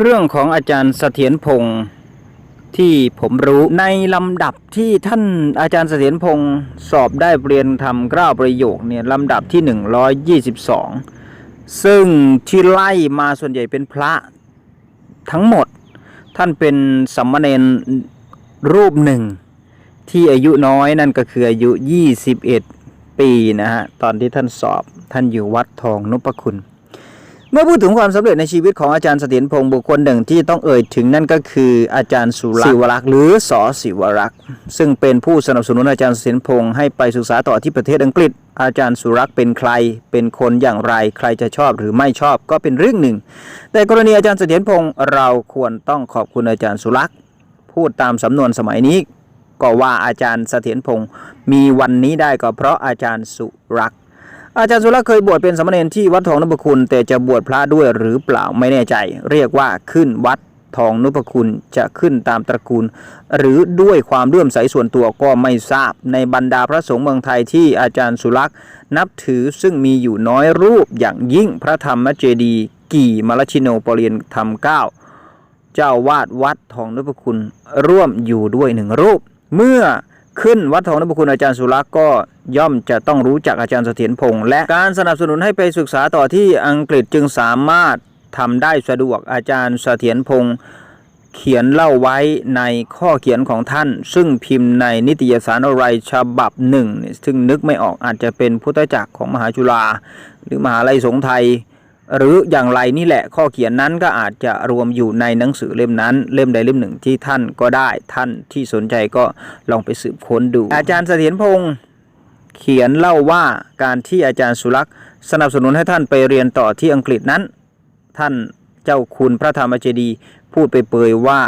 เรื่องของอาจารย์เสถียรพงศ์ที่ผมรู้ในลำดับที่ท่านอาจารย์เสถียรพงศ์สอบได้เรียนทำกล้าประโยคเนี่ยลำดับที่ 122 ซึ่งที่ไล่มาส่วนใหญ่เป็นพระทั้งหมดท่านเป็นสัมมเนรรูปหนึ่ง ที่อายุน้อยนั่นก็คืออายุ 21 ปีนะฮะตอนที่ท่านสอบท่านอยู่วัดทองนพคุณ เมื่อพูดถึงความสำเร็จในชีวิตของอาจารย์เสถียรพงศ์บุคคลหนึ่งที่ต้องเอ่ยถึงนั่นก็คืออาจารย์สุรักษ์ศิวรักษ์หรือสอศิวรักษ์ซึ่งเป็นผู้สนับสนุนอาจารย์เสถียรพงศ์ให้ไปศึกษาต่อที่ประเทศอังกฤษ อาจารย์สุรักษ์เป็นใคร เป็นคนอย่างไร ใครจะชอบหรือไม่ชอบก็เป็นเรื่องหนึ่ง แต่กรณีอาจารย์เสถียรพงศ์เราควรต้องขอบคุณอาจารย์สุรักษ์พูดตามสำนวนสมัยนี้ ก็ว่าอาจารย์เสถียรพงศ์มีวันนี้ได้ก็เพราะอาจารย์สุรักษ์ อาจารย์สุรักษ์เคยบวชเป็นสมเณรที่วัดทองนพคุณ แต่จะบวชพระด้วยหรือเปล่าไม่แน่ใจ เรียกว่าขึ้นวัดทองนพคุณจะขึ้นตามตระกูล หรือด้วยความเลื่อมใสส่วนตัวก็ไม่ทราบ ในบรรดาพระสงฆ์เมืองไทยที่อาจารย์สุรักษ์นับถือซึ่งมีอยู่น้อยรูปอย่างยิ่งพระธรรมเจดีย์กี่มรชิโนปรริยนธรรมเก้าเจ้าวาดวัดทองนพคุณร่วมอยู่ด้วยหนึ่งรูป เมื่อ ขึ้นวัดทองนพคุณอาจารย์สุรักษ์ก็ย่อมจะต้องรู้จักอาจารย์เสถียรพงศ์และการสนับสนุนให้ไปศึกษาต่อที่อังกฤษจึงสามารถทำได้สะดวกอาจารย์เสถียรพงศ์เขียนเล่าไว้ในข้อเขียนของท่าน ซึ่งพิมพ์ในนิตยสารอะไรฉบับหนึ่งนี่ยซึ่งนึกไม่ออกอาจจะเป็นพุทธจักรของมหาจุฬาหรือมหาลัยสงไทย หรืออย่างไรนี่แหละข้อเขียนนั้นก็อาจจะรวมอยู่ในหนังสือเล่มนั้น เล่มใดเล่มหนึ่งที่ท่านก็ได้ท่านที่สนใจก็ลองไปสืบค้นดู อาจารย์เสถียรพงศ์เขียนเล่าว่าการที่อาจารย์สุรักษ์สนับสนุนให้ท่านไปเรียนต่อที่อังกฤษนั้น ท่านเจ้าคุณพระธรรมเจดีพูดไปเปยว่า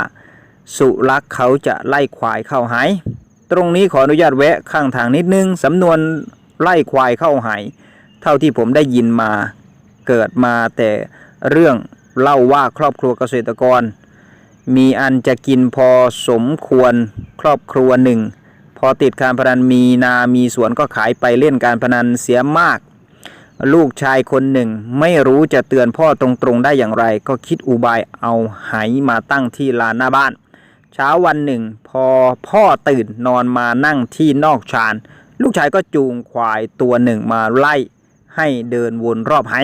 สุรักษ์เขาจะไล่ควายเข้าหายตรงนี้ขออนุญาตแวะข้างทางนิดนึงสำนวนไล่ควายเข้าหายเท่าที่ผมได้ยินมา เกิดมาแต่เรื่องเล่าว่าครอบครัวเกษตรกร มีอันจะกินพอสมควรครอบครัวหนึ่ง พอติดการพนันมีนามีสวนก็ขายไปเล่นการพนันเสียมาก ลูกชายคนหนึ่ง ไม่รู้จะเตือนพ่อตรงๆได้อย่างไร ก็คิดอุบายเอาไหมาตั้งที่ลานหน้าบ้าน เช้าวันหนึ่ง พอพ่อตื่นนอนมานั่งที่นอกชานลูกชายก็จูงควายตัวหนึ่งมาไล่ให้เดินวนรอบไห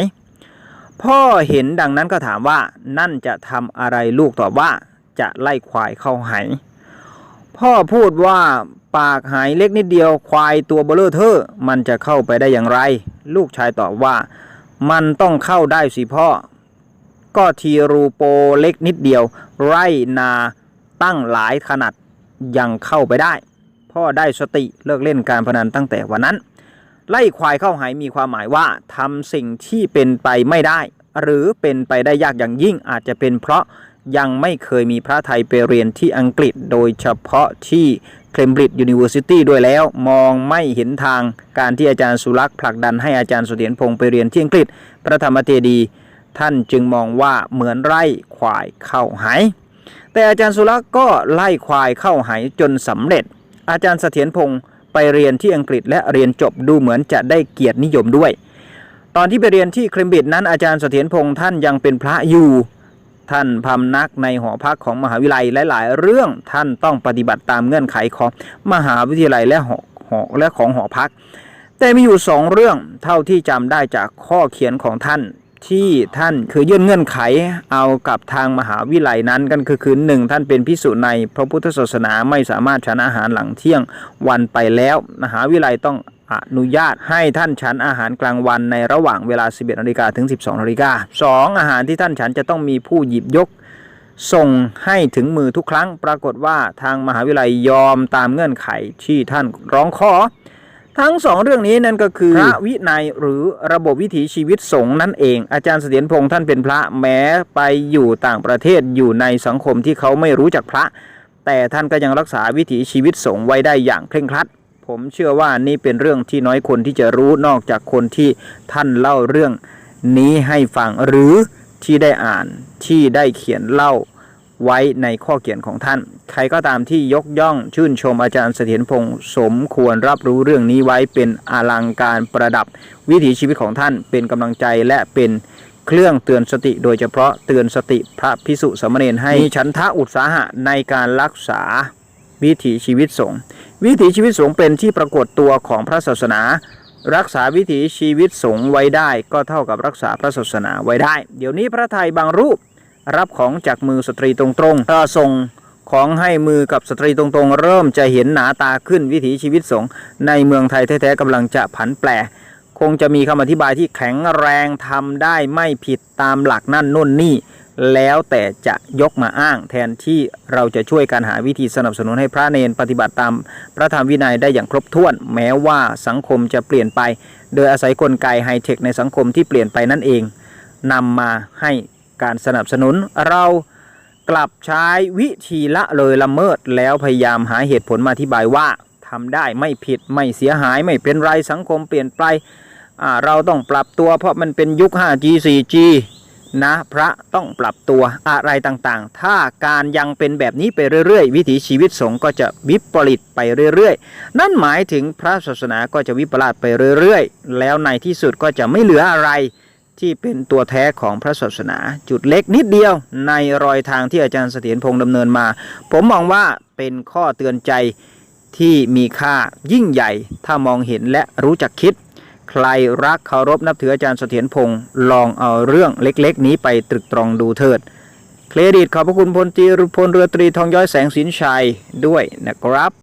พ่อเห็นดังนั้นก็ถามว่า นั่นจะทำอะไรลูกตอบว่า จะไล่ควายเข้าไหพ่อพูดว่าปากหายเล็กนิดเดียวควายตัวเบลเลอร์เทอร์มันจะเข้าไปได้อย่างไร ลูกชายตอบว่า มันต้องเข้าได้สิพ่อ ก็ทีรูโปเล็กนิดเดียว ไรนาตั้งหลายขนาดยังเข้าไปได้ พ่อได้สติเลิกเล่นการพนันตั้งแต่วันนั้น ไล่ควายเข้าหายมีความหมายว่าทำสิ่งที่เป็นไปไม่ได้ หรือเป็นไปได้ยากอย่างยิ่งอาจจะเป็นเพราะยังไม่เคยมีพระไทยไปเรียนที่อังกฤษ โดยเฉพาะที่เคมบริดจ์ยูนิเวอร์ซิตี้ด้วยแล้ว มองไม่เห็นทางการที่อาจารย์สุรักษ์ผลักดันให้อาจารย์สุเสถียรพงศ์ไปเรียนที่อังกฤษ พระธรรมเจดี ท่านจึงมองว่าเหมือนไล่ควายเข้าหายแต่อาจารย์สุรักษ์ก็ไล่ควายเข้าหายจนสำเร็จ อาจารย์เสถียรพงศ์ ไปเรียนที่อังกฤษและเรียนจบดูเหมือนจะได้เกียรตินิยมด้วย ตอนที่ไปเรียนที่เคมบริดจ์นั้นอาจารย์เสถียรพงศ์ท่านยังเป็นพระอยู่ ท่านพำนักในหอพักของมหาวิทยาลัยหลาย ๆ เรื่องท่านต้องปฏิบัติตามเงื่อนไขของมหาวิทยาลัยและหอหอและของหอพัก แต่มีอยู่สองเรื่องเท่าที่จำได้จากข้อเขียนของท่าน ที่ท่านคือยื่นเงื่อนไขเอากับทางมหาวิทยาลัยนั้นกันคือคือหนึ่งท่านเป็นพิสุในพระพุทธศาสนาไม่สามารถฉันอาหารหลังเที่ยงวันไปแล้ว มหาวิทยาลัยต้องอนุญาตให้ท่านฉันอาหารกลางวันในระหว่างเวลา 11นาฬิกาถึง 12นาฬิกาสองอาหารที่ท่านฉันจะต้องมีผู้หยิบยก ส่งให้ถึงมือทุกครั้ง ปรากฏว่าทางมหาวิทยาลัยยอมตามเงื่อนไขที่ท่านร้องขอ ทั้งสองเรื่องนี้นั่นก็คือ พระวินัยหรือระบบวิถีชีวิตสงฆ์นั่นเอง อาจารย์เสถียรพงศ์ท่านเป็นพระแม้ไปอยู่ต่างประเทศอยู่ในสังคมที่เขาไม่รู้จักพระ แต่ท่านก็ยังรักษาวิถีชีวิตสงฆ์ไว้ได้อย่างเคร่งครัด ผมเชื่อว่านี่เป็นเรื่องที่น้อยคนที่จะรู้นอกจากคนที่ท่านเล่าเรื่องนี้ให้ฟังหรือที่ได้อ่านที่ได้เขียนเล่า ไว้ในข้อเขียนของท่าน ใครก็ตามที่ยกย่องชื่นชมอาจารย์เสถียรพงศ์สมควรรับรู้เรื่องนี้ไว้เป็นอลังการประดับวิถีชีวิตของท่านเป็นกำลังใจและเป็นเครื่องเตือนสติโดยเฉพาะเตือนสติพระพิสุสามเณรให้มีฉันทะอุตสาหะในการรักษาวิถีชีวิตสงฆ์วิถีชีวิตสงฆ์เป็นที่ปรากฏตัวของพระศาสนา รักษาวิถีชีวิตสงฆ์ไว้ได้ ก็เท่ากับรักษาพระศาสนาไว้ได้ เดี๋ยวนี้พระไทยบางรูป รับของจากมือสตรีตรงๆถ้าส่งของให้มือกับสตรีตรงๆ เริ่มจะเห็นหนาตาขึ้นวิถีชีวิตสงฆ์ในเมืองไทยแท้ๆกำลังจะผันแปรคงจะมีคำอธิบายที่แข็งแรงทำได้ไม่ผิดตามหลักนั่นนู่นนี่ แล้วแต่จะยกมาอ้างแทนที่เราจะช่วยการหาวิธีสนับสนุนให้พระเนนปฏิบัติตามพระธรรมวินัยได้อย่างครบถ้วน แม้ว่าสังคมจะเปลี่ยนไป โดยอาศัยกลไกไฮเทคในสังคมที่เปลี่ยนไปนั่นเองนำมาให้ การสนับสนุน เรากลับใช้วิธีละเลยละเมิดแล้วพยายามหาเหตุผลมาอธิบายว่าทำได้ไม่ผิดไม่เสียหายไม่เป็นไรสังคมเปลี่ยนไปเราต้องปรับตัวเพราะมันเป็นยุค 5G 4G นะพระต้องปรับตัวอะไรต่างๆ ถ้าการยังเป็นแบบนี้ไปเรื่อยๆ วิถีชีวิตสงฆ์ก็จะวิปริตไปเรื่อยๆ นั่นหมายถึงพระศาสนาก็จะวิปลาสไปเรื่อยๆ แล้วในที่สุดก็จะไม่เหลืออะไร ที่เป็นตัวแท้ของพระศาสนา จุดเล็กนิดเดียวในรอยทางที่อาจารย์เสถียรพงษ์ดำเนินมา ผมมองว่าเป็นข้อเตือนใจที่มีค่ายิ่งใหญ่ ถ้ามองเห็นและรู้จักคิด ใครรักเคารพนับถืออาจารย์เสถียรพงษ์ลองเอาเรื่องเล็กๆ นี้ไปตรึกตรองดูเถิด เครดิตขอบพระคุณพลตรีพลเรือตรีทองย้อยแสงสินชัยด้วยนะครับ